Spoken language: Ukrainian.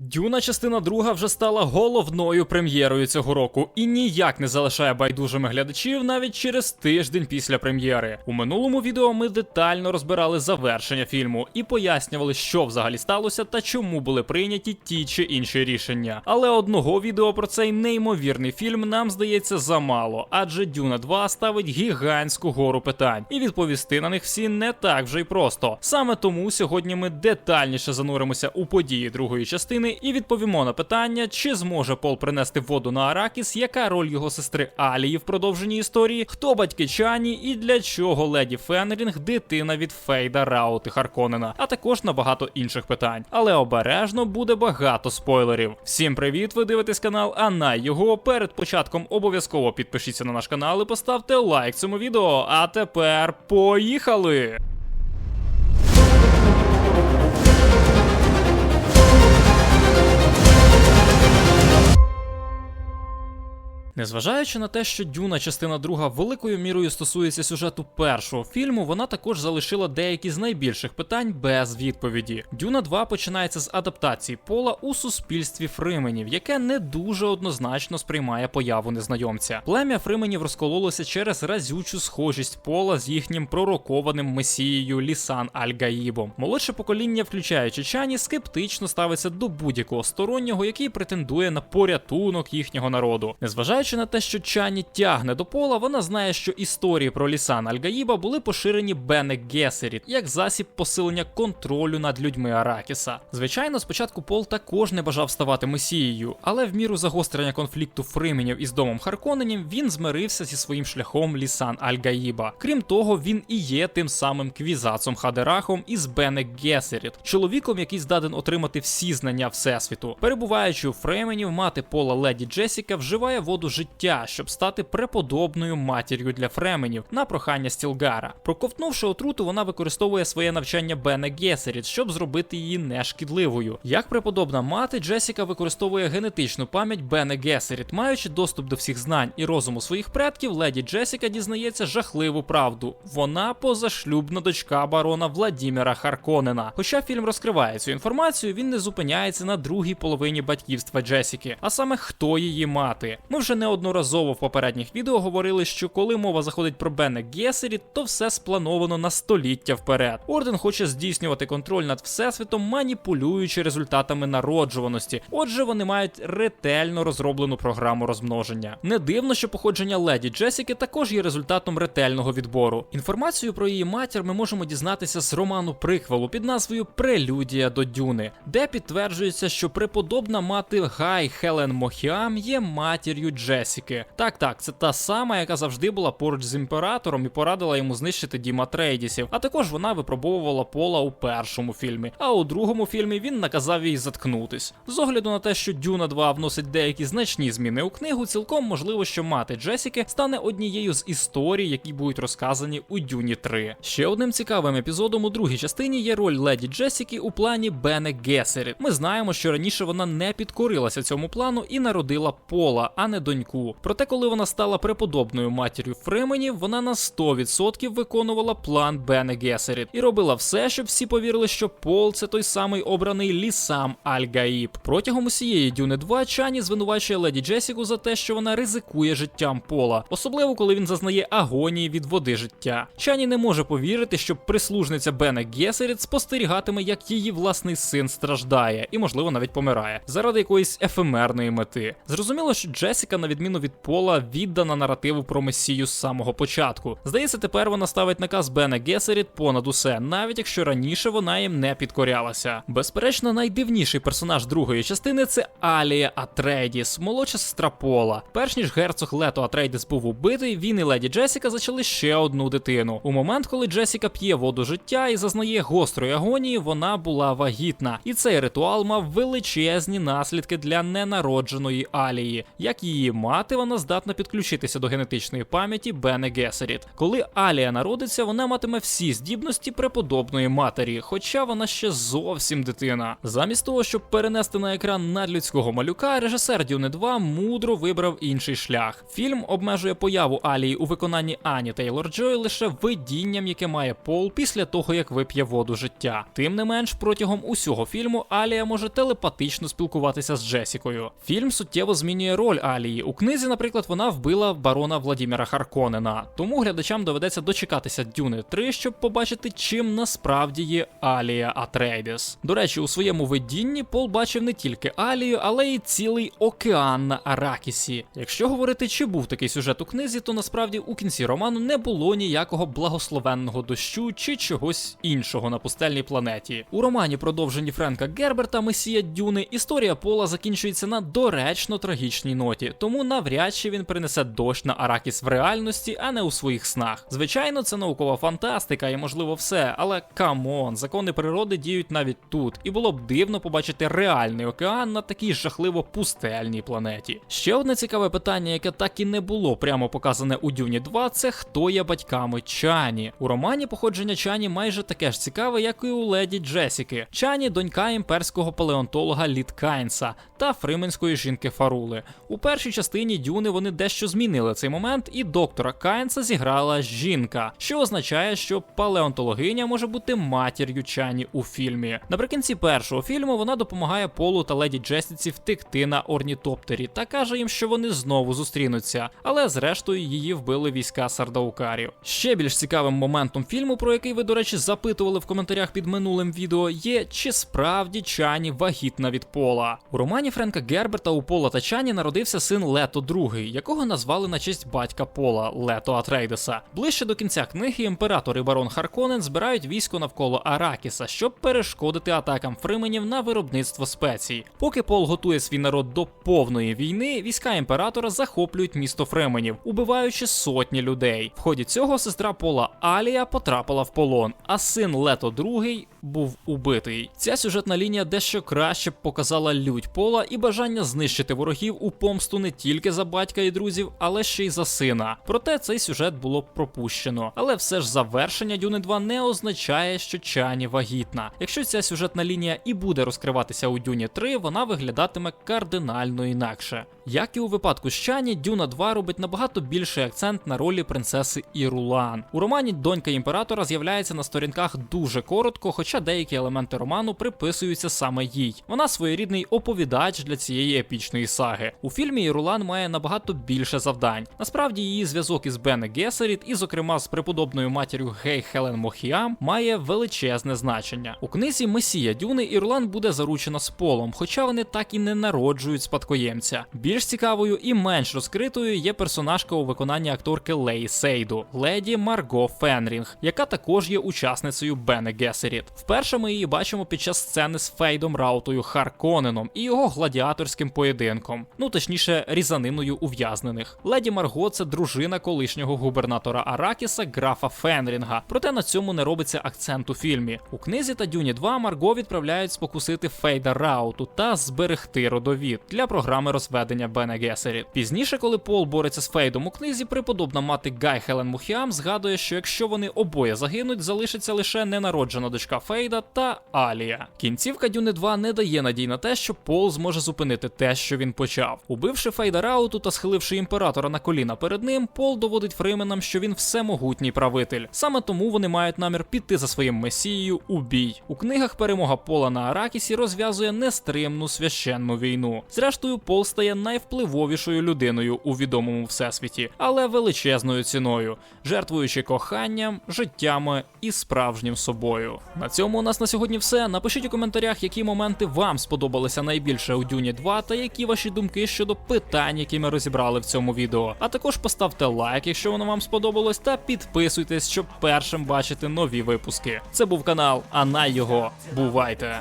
Дюна частина друга вже стала головною прем'єрою цього року і ніяк не залишає байдужими глядачів навіть через тиждень після прем'єри. У минулому відео ми детально розбирали завершення фільму і пояснювали, що взагалі сталося та чому були прийняті ті чи інші рішення. Але одного відео про цей неймовірний фільм нам здається замало, адже Дюна 2 ставить гігантську гору питань, і відповісти на них всі не так вже й просто. Саме тому сьогодні ми детальніше зануримося у події другої частини і відповімо на питання, чи зможе Пол принести воду на Аракіс, яка роль його сестри Алії в продовженні історії, хто батьки Чані і для чого леді Фенрінг дитина від Фейда Раути Харконена, а також на багато інших питань. Але обережно буде багато спойлерів. Всім привіт! Ви дивитесь канал Анна його. Перед початком обов'язково підпишіться на наш канал і поставте лайк цьому відео. А тепер поїхали! Незважаючи на те, що Дюна частина друга великою мірою стосується сюжету першого фільму, вона також залишила деякі з найбільших питань без відповіді. Дюна 2 починається з адаптації пола у суспільстві фрименів, яке не дуже однозначно сприймає появу незнайомця. Плем'я фрименів розкололося через разючу схожість пола з їхнім пророкованим месією Лісан Аль-Гаїбом. Молодше покоління, включаючи чані, скептично ставиться до будь-якого стороннього, який претендує на порятунок їхнього народу. Незважаючи на те, що Чані тягне до пола, вона знає, що історії про Лісан Аль-Гаїба були поширені Бене Гесеріт як засіб посилення контролю над людьми Аракіса. Звичайно, спочатку Пол також не бажав ставати месією, але в міру загострення конфлікту Фрименів із домом Харконенів він змирився зі своїм шляхом Лісан Аль-Гаїба. Крім того, він і є тим самим квізацом Хадерахом із Бене Гесеріт, чоловіком, який здатен отримати всі знання всесвіту. Перебуваючи у Фременів, мати Пола леді Джесіка вживає воду життя, щоб стати преподобною матір'ю для фременів на прохання Стілгара. Проковтнувши отруту, вона використовує своє навчання Бене Гесеріт, щоб зробити її нешкідливою. Як преподобна мати, Джесіка використовує генетичну пам'ять Бене Гесеріт, маючи доступ до всіх знань і розуму своїх предків, леді Джесіка дізнається жахливу правду. Вона позашлюбна дочка барона Владіміра Харконена. Хоча фільм розкриває цю інформацію, він не зупиняється на другій половині батьківства Джесіки, а саме хто її мати. Ми вже неодноразово в попередніх відео говорили, що коли мова заходить про Бене Гесеріт, то все сплановано на століття вперед. Орден хоче здійснювати контроль над всесвітом, маніпулюючи результатами народжуваності. Отже, вони мають ретельно розроблену програму розмноження. Не дивно, що походження леді Джесіки також є результатом ретельного відбору. Інформацію про її матір ми можемо дізнатися з роману приквелу під назвою Прелюдія до Дюни, де підтверджується, що преподобна мати Гай Хелен Мохіам є матір'ю Джесіки. Так, так, це та сама, яка завжди була поруч з імператором і порадила йому знищити Діма Трейдісів. А також вона випробовувала пола у першому фільмі. А у другому фільмі він наказав їй заткнутись. З огляду на те, що Дюна 2 вносить деякі значні зміни у книгу, цілком можливо, що мати Джесіки стане однією з історій, які будуть розказані у Дюні 3. Ще одним цікавим епізодом у другій частині є роль леді Джесіки у плані Бене Гесеріт. Ми знаємо, що раніше вона не підкорилася цьому плану і народила пола, а не доньку. Проте, коли вона стала преподобною матір'ю Фременів, вона на 100% виконувала план Бене Гесеріт і робила все, щоб всі повірили, що Пол це той самий обраний лісам Аль-Гаїб. Протягом усієї Дюни 2 Чані звинувачує леді Джесіку за те, що вона ризикує життям Пола, особливо коли він зазнає агонії від води життя. Чані не може повірити, що прислужниця Бене Гесеріт спостерігатиме, як її власний син страждає і, можливо, навіть помирає заради якоїсь ефемерної мети. Зрозуміло, що Джесіка, відміну від Пола, віддана наративу про месію з самого початку. Здається, тепер вона ставить наказ Бена Гесеріт понад усе, навіть якщо раніше вона їм не підкорялася. Безперечно, найдивніший персонаж другої частини це Алія Атрейдіс, молодша сестра Пола. Перш ніж герцог Лето Атрейдіс був убитий, він і леді Джесіка зачали ще одну дитину. У момент, коли Джесіка п'є воду життя і зазнає гострої агонії, вона була вагітна, і цей ритуал мав величезні наслідки для ненародженої Алії, як її мати вона здатна підключитися до генетичної пам'яті Бене Гесеріт. Коли Алія народиться, вона матиме всі здібності преподобної матері, хоча вона ще зовсім дитина. Замість того, щоб перенести на екран надлюдського малюка, режисер Дюни 2 мудро вибрав інший шлях. Фільм обмежує появу Алії у виконанні Ані Тейлор Джой лише видінням, яке має Пол після того, як вип'є воду життя. Тим не менш, протягом усього фільму Алія може телепатично спілкуватися з Джесікою. Фільм суттєво змінює роль Алії. У книзі, наприклад, вона вбила барона Владіміра Харконена. Тому глядачам доведеться дочекатися Дюни 3, щоб побачити, чим насправді є Алія Атрейдес. До речі, у своєму видінні Пол бачив не тільки Алію, але й цілий океан на Аракісі. Якщо говорити, чи був такий сюжет у книзі, то насправді у кінці роману не було ніякого благословенного дощу чи чогось іншого на пустельній планеті. У романі продовженні Френка Герберта Месія Дюни історія Пола закінчується на доречно трагічній ноті, тому навряд чи він принесе дощ на Аракіс в реальності, а не у своїх снах. Звичайно, це наукова фантастика і можливо все, але камон, закони природи діють навіть тут, і було б дивно побачити реальний океан на такій жахливо пустельній планеті. Ще одне цікаве питання, яке так і не було прямо показане у Дюні 2, це хто є батьками Чані. У романі походження Чані майже таке ж цікаве, як і у леді Джесіки. Чані донька імперського палеонтолога Літ Кайнса та фрименської жінки Фарули. У першій частині Дюни вони дещо змінили цей момент, і доктора Кайнса зіграла жінка, що означає, що палеонтологиня може бути матір'ю Чані у фільмі. Наприкінці першого фільму вона допомагає Полу та леді Джесіці втекти на орнітоптері та каже їм, що вони знову зустрінуться, але зрештою її вбили війська Сардаукарів. Ще більш цікавим моментом фільму, про який ви, до речі, запитували в коментарях під минулим відео, є чи справді Чані вагітна від Пола. У романі Френка Герберта у Пола та Чані народився син Лето II, якого назвали на честь батька Пола Лето Атрейдеса. Ближче до кінця книги імператор і барон Харконен збирають військо навколо Аракіса, щоб перешкодити атакам фрименів на виробництво спецій. Поки Пол готує свій народ до повної війни, війська імператора захоплюють місто Фременів, убиваючи сотні людей. В ході цього сестра Пола Алія потрапила в полон, а син Лето II був убитий. Ця сюжетна лінія дещо краще показала лють Пола і бажання знищити ворогів у помсту не тільки за батька і друзів, але ще й за сина. Проте цей сюжет було пропущено. Але все ж завершення Дюни 2 не означає, що Чані вагітна. Якщо ця сюжетна лінія і буде розкриватися у Дюні 3, вона виглядатиме кардинально інакше. Як і у випадку з Чані, Дюна 2 робить набагато більший акцент на ролі принцеси Ірулан. У романі донька імператора з'являється на сторінках дуже коротко, хоча деякі елементи роману приписуються саме їй. Вона своєрідний оповідач для цієї епічної саги. У фільмі Ірулан має набагато більше завдань. Насправді її зв'язок із Бене Гесеріт, і, зокрема, з преподобною матір'ю Гей Хелен Мохіам, має величезне значення. У книзі Месія Дюни Ірулан буде заручена з полом, хоча вони так і не народжують спадкоємця. Більш цікавою і менш розкритою є персонажка у виконанні акторки Леї Сейду, леді Марго Фенрінг, яка також є учасницею Бене Гесеріт. Вперше ми її бачимо під час сцени з Фейдом Раутою Харконеном і його гладіаторським поєдинком, ну точніше, різаниною ув'язнених. Леді Марго це дружина колишнього губернатора Аракіса графа Фенрінга. Проте на цьому не робиться акцент у фільмі. У книзі та Дюні 2 Марго відправляють спокусити Фейда Рауту та зберегти родовід для програми розведення Бене Гесеріт. Пізніше, коли Пол бореться з Фейдом у книзі, преподобна мати Гай Хелен Мухіам згадує, що якщо вони обоє загинуть, залишиться лише ненароджена дочка Фейда та Алія. Кінцівка Дюни 2 не дає надій на те, що Пол зможе зупинити те, що він почав. Убивши Фейда Рауту та схиливши імператора на коліна перед ним, Пол доводить Фрименам, що він всемогутній правитель. Саме тому вони мають намір піти за своїм месією у бій. У книгах перемога Пола на Аракісі розв'язує нестримну священну війну. Зрештою, Пол стає найвпливовішою людиною у відомому всесвіті, але величезною ціною, жертвуючи коханням, життями і справжнім собою. На цьому у нас на сьогодні все. Напишіть у коментарях, які моменти вам сподобалися найбільше у Дюні 2 та які ваші думки щодо питань, які ми розібрали в цьому відео. А також поставте лайк, якщо воно вам сподобалось, та підписуйтесь, щоб першим бачити нові випуски. Це був канал, а на його бувайте!